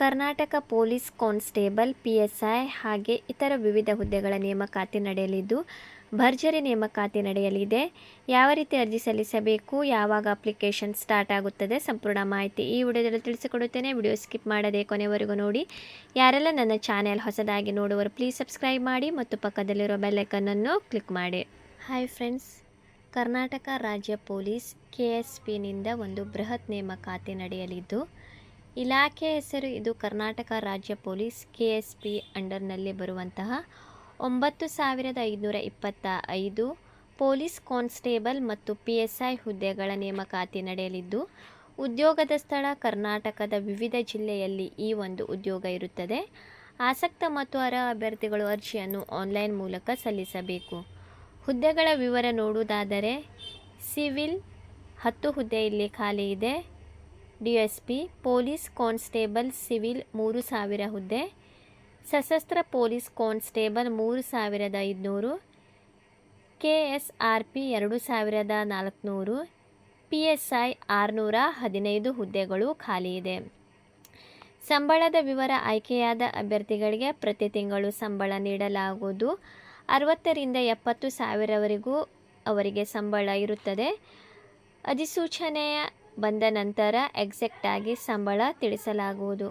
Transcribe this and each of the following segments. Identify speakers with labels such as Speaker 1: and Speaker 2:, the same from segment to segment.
Speaker 1: Karnataka police constable PSI ಹಾಗೆ ಇತರ ವಿವಿಧ ಹುದ್ದೆಗಳ ನೇಮಕಾತಿ ನಡೆಯಲಿದ್ದು, ಭರ್ಜರಿ ನೇಮಕಾತಿ ನಡೆಯಲಿದೆ. ಯಾವ ರೀತಿ ಅರ್ಜಿ ಸಲ್ಲಿಸಬೇಕು, ಯಾವಾಗ ಅಪ್ಲಿಕೇಶನ್ ಸ್ಟಾರ್ಟ್ ಆಗುತ್ತದೆ ಸಂಪೂರ್ಣ ಮಾಹಿತಿ ಈ ವಿಡಿಯೋದಲ್ಲಿ ತಿಳಿಸಿಕೊಡುತ್ತೇನೆ. ವಿಡಿಯೋ ಸ್ಕಿಪ್ ಮಾಡದೆ ಕೊನೆವರೆಗೂ ನೋಡಿ. ಯಾರೆಲ್ಲ ನನ್ನ ಚಾನೆಲ್ ಹೊಸದಾಗಿ ನೋಡುವರು ಪ್ಲೀಸ್ ಸಬ್ಸ್ಕ್ರೈಬ್ ಮಾಡಿ ಮತ್ತು ಪಕ್ಕದಲ್ಲಿರೋ ಬೆಲ್ಲೈಕನ್ನನ್ನು ಕ್ಲಿಕ್ ಮಾಡಿ. ಹಾಯ್ ಫ್ರೆಂಡ್ಸ್, ಕರ್ನಾಟಕ ರಾಜ್ಯ ಪೊಲೀಸ್ ಕೆ ಎಸ್ ಪಿನಿಂದ ಒಂದು ಬೃಹತ್ ನೇಮಕಾತಿ ನಡೆಯಲಿದ್ದು ಇಲಾಖೆ ಹೆಸರು ಇದು ಕರ್ನಾಟಕ ರಾಜ್ಯ ಪೊಲೀಸ್ ಕೆ ಎಸ್ ಪಿ ಅಂಡರ್ನಲ್ಲಿ ಬರುವಂತಹ ಒಂಬತ್ತು ಸಾವಿರದ ಐದುನೂರ ಇಪ್ಪತ್ತ ಐದು ಪೊಲೀಸ್ ಕಾನ್ಸ್ಟೇಬಲ್ ಮತ್ತು ಪಿ ಎಸ್ ಐ ಹುದ್ದೆಗಳ ನೇಮಕಾತಿ ನಡೆಯಲಿದ್ದು, ಉದ್ಯೋಗದ ಸ್ಥಳ ಕರ್ನಾಟಕದ ವಿವಿಧ ಜಿಲ್ಲೆಯಲ್ಲಿ ಈ ಒಂದು ಉದ್ಯೋಗ ಇರುತ್ತದೆ. ಆಸಕ್ತ ಮತ್ತು ಅರ್ಹ ಅಭ್ಯರ್ಥಿಗಳು ಅರ್ಜಿಯನ್ನು ಆನ್ಲೈನ್ ಮೂಲಕ ಸಲ್ಲಿಸಬೇಕು. ಹುದ್ದೆಗಳ ವಿವರ ನೋಡುವುದಾದರೆ, ಸಿವಿಲ್ ಹತ್ತು ಹುದ್ದೆ ಇಲ್ಲಿ ಖಾಲಿ ಇದೆ. D S P police constable civil ಮೂರು ಸಾವಿರ ಹುದ್ದೆ, ಸಶಸ್ತ್ರ ಪೊಲೀಸ್ ಕಾನ್ಸ್ಟೇಬಲ್ ಮೂರು ಸಾವಿರದ ಐದುನೂರು ಕೆ ಎಸ್ ಆರ್ ಪಿ ಎರಡು ಸಾವಿರದ ನಾಲ್ಕುನೂರು ಪಿ ಎಸ್ ಐ ಆರುನೂರ ಹದಿನೈದು ಹುದ್ದೆಗಳು ಖಾಲಿ ಇದೆ. ಸಂಬಳದ ವಿವರ ಆಯ್ಕೆಯಾದ ಅಭ್ಯರ್ಥಿಗಳಿಗೆ ಪ್ರತಿ ತಿಂಗಳು ಸಂಬಳ ನೀಡಲಾಗುವುದು. ಅರವತ್ತರಿಂದ ಎಪ್ಪತ್ತು ಸಾವಿರವರೆಗೂ ಅವರಿಗೆ ಸಂಬಳ ಇರುತ್ತದೆ. ಅಧಿಸೂಚನೆಯ ಬಂದ ನಂತರ ಎಕ್ಸಾಕ್ಟಾಗಿ ಸಂಬಳ ತಿಳಿಸಲಾಗುವುದು.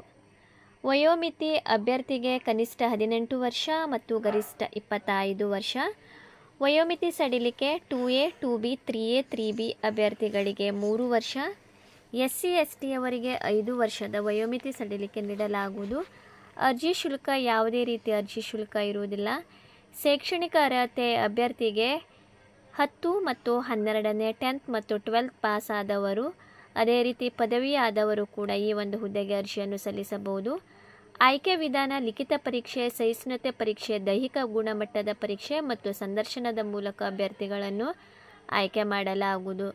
Speaker 1: ವಯೋಮಿತಿ ಅಭ್ಯರ್ಥಿಗೆ ಕನಿಷ್ಠ ಹದಿನೆಂಟು ವರ್ಷ ಮತ್ತು ಗರಿಷ್ಠ ಇಪ್ಪತ್ತೈದು ವರ್ಷ. ವಯೋಮಿತಿ ಸಡಿಲಿಕೆ two A, two B, three A, three B ಅಭ್ಯರ್ಥಿಗಳಿಗೆ ಮೂರು ವರ್ಷ. ಎಸ್ ಸಿ ಎಸ್ ಟಿಯವರಿಗೆ ಐದು ವರ್ಷದ ವಯೋಮಿತಿ ಸಡಿಲಿಕೆ ನೀಡಲಾಗುವುದು. ಅರ್ಜಿ ಶುಲ್ಕ ಯಾವುದೇ ರೀತಿ ಅರ್ಜಿ ಶುಲ್ಕ ಇರುವುದಿಲ್ಲ. ಶೈಕ್ಷಣಿಕ ಅರ್ಹತೆ ಅಭ್ಯರ್ಥಿಗೆ ಹತ್ತು ಮತ್ತು ಹನ್ನೆರಡನೇ ಟೆಂತ್ ಮತ್ತು ಟ್ವೆಲ್ತ್ ಪಾಸ್ ಆದವರು ಅದೇ ರೀತಿ ಪದವಿ ಆದವರು ಕೂಡ ಈ ಒಂದು ಹುದ್ದೆಗೆ ಅರ್ಜಿಯನ್ನು ಸಲ್ಲಿಸಬಹುದು. ಆಯ್ಕೆ ವಿಧಾನ, ಲಿಖಿತ ಪರೀಕ್ಷೆ, ಸಹಿಷ್ಣುತೆ ಪರೀಕ್ಷೆ, ದೈಹಿಕ ಗುಣಮಟ್ಟದ ಪರೀಕ್ಷೆ ಮತ್ತು ಸಂದರ್ಶನದ ಮೂಲಕ ಅಭ್ಯರ್ಥಿಗಳನ್ನು ಆಯ್ಕೆ ಮಾಡಲಾಗುವುದು.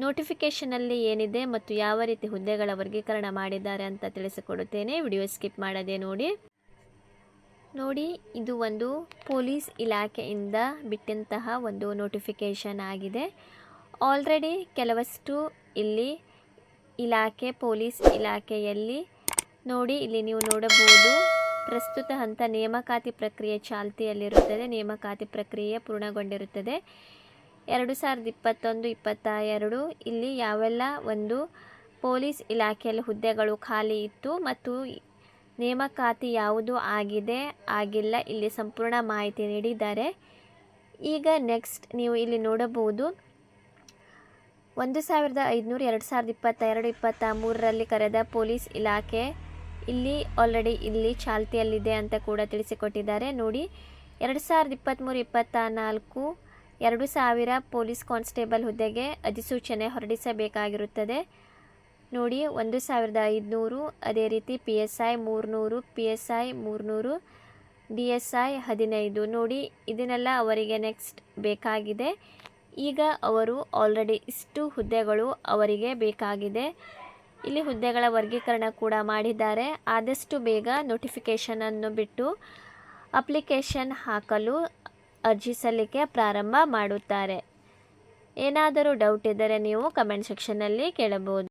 Speaker 1: ನೋಟಿಫಿಕೇಷನಲ್ಲಿ ಏನಿದೆ ಮತ್ತು ಯಾವ ರೀತಿ ಹುದ್ದೆಗಳ ವರ್ಗೀಕರಣ ಮಾಡಿದ್ದಾರೆ ಅಂತ ತಿಳಿಸಿಕೊಡುತ್ತೇನೆ. ವಿಡಿಯೋ ಸ್ಕಿಪ್ ಮಾಡದೆ ನೋಡಿ. ನೋಡಿ, ಇದು ಒಂದು ಪೊಲೀಸ್ ಇಲಾಖೆಯಿಂದ ಬಿಟ್ಟಂತಹ ಒಂದು ನೋಟಿಫಿಕೇಷನ್ ಆಗಿದೆ. ಆಲ್ರೆಡಿ ಕೆಲವಷ್ಟು ಇಲ್ಲಿ ಇಲಾಖೆ, ಪೊಲೀಸ್ ಇಲಾಖೆಯಲ್ಲಿ ನೋಡಿ, ಇಲ್ಲಿ ನೀವು ನೋಡಬಹುದು. ಪ್ರಸ್ತುತ ಹಂತ ನೇಮಕಾತಿ ಪ್ರಕ್ರಿಯೆ ಚಾಲ್ತಿಯಲ್ಲಿರುತ್ತದೆ. ನೇಮಕಾತಿ ಪ್ರಕ್ರಿಯೆ ಪೂರ್ಣಗೊಂಡಿರುತ್ತದೆ. ಎರಡು ಸಾವಿರದ ಇಪ್ಪತ್ತೊಂದು ಇಪ್ಪತ್ತ ಎರಡು ಇಲ್ಲಿ ಯಾವೆಲ್ಲ ಒಂದು ಪೊಲೀಸ್ ಇಲಾಖೆಯಲ್ಲಿ ಹುದ್ದೆಗಳು ಖಾಲಿ ಇತ್ತು ಮತ್ತು ನೇಮಕಾತಿ ಯಾವುದು ಆಗಿದೆ, ಆಗಿಲ್ಲ, ಇಲ್ಲಿ ಸಂಪೂರ್ಣ ಮಾಹಿತಿ ನೀಡಿದ್ದಾರೆ. ಈಗ ನೆಕ್ಸ್ಟ್ ನೀವು ಇಲ್ಲಿ ನೋಡಬಹುದು. ಒಂದು ಸಾವಿರದ ಐದುನೂರು ಎರಡು ಸಾವಿರದ ಇಪ್ಪತ್ತೆರಡು, ಇಪ್ಪತ್ತ ಮೂರರಲ್ಲಿ ಕರೆದ ಪೊಲೀಸ್ ಇಲಾಖೆ ಇಲ್ಲಿ ಆಲ್ರೆಡಿ ಇಲ್ಲಿ ಚಾಲ್ತಿಯಲ್ಲಿದೆ ಅಂತ ಕೂಡ ತಿಳಿಸಿಕೊಟ್ಟಿದ್ದಾರೆ. ನೋಡಿ, ಎರಡು ಸಾವಿರದ ಇಪ್ಪತ್ತ್ಮೂರು, ಇಪ್ಪತ್ತ ನಾಲ್ಕು, ಎರಡು ಸಾವಿರ ಪೊಲೀಸ್ ಕಾನ್ಸ್ಟೇಬಲ್ ಹುದ್ದೆಗೆ ಅಧಿಸೂಚನೆ ಹೊರಡಿಸಬೇಕಾಗಿರುತ್ತದೆ. ನೋಡಿ, ಒಂದು ಸಾವಿರದ ಐದುನೂರು, ಅದೇ ರೀತಿ ಪಿ ಎಸ್ ಐ ಮೂರುನೂರು ಪಿ ಎಸ್ ಐ ಮೂರುನೂರು ಡಿ ಎಸ್ ಐ ಹದಿನೈದು. ನೋಡಿ, ಇದನ್ನೆಲ್ಲ ಅವರಿಗೆ ನೆಕ್ಸ್ಟ್ ಬೇಕಾಗಿದೆ. ಈಗ ಅವರು ಆಲ್ರೆಡಿ ಇಷ್ಟು ಹುದ್ದೆಗಳು ಅವರಿಗೆ ಬೇಕಾಗಿದೆ. ಇಲ್ಲಿ ಹುದ್ದೆಗಳ ವರ್ಗೀಕರಣ ಕೂಡ ಮಾಡಿದ್ದಾರೆ. ಆದಷ್ಟು ಬೇಗ ನೋಟಿಫಿಕೇಷನನ್ನು ಬಿಟ್ಟು ಅಪ್ಲಿಕೇಶನ್ ಹಾಕಲು ಅರ್ಜಿ ಸಲ್ಲಿಕೆ ಪ್ರಾರಂಭ ಮಾಡುತ್ತಾರೆ. ಏನಾದರೂ ಡೌಟ್ ಇದ್ದರೆ ನೀವು ಕಮೆಂಟ್ ಸೆಕ್ಷನ್ನಲ್ಲಿ ಕೇಳಬಹುದು.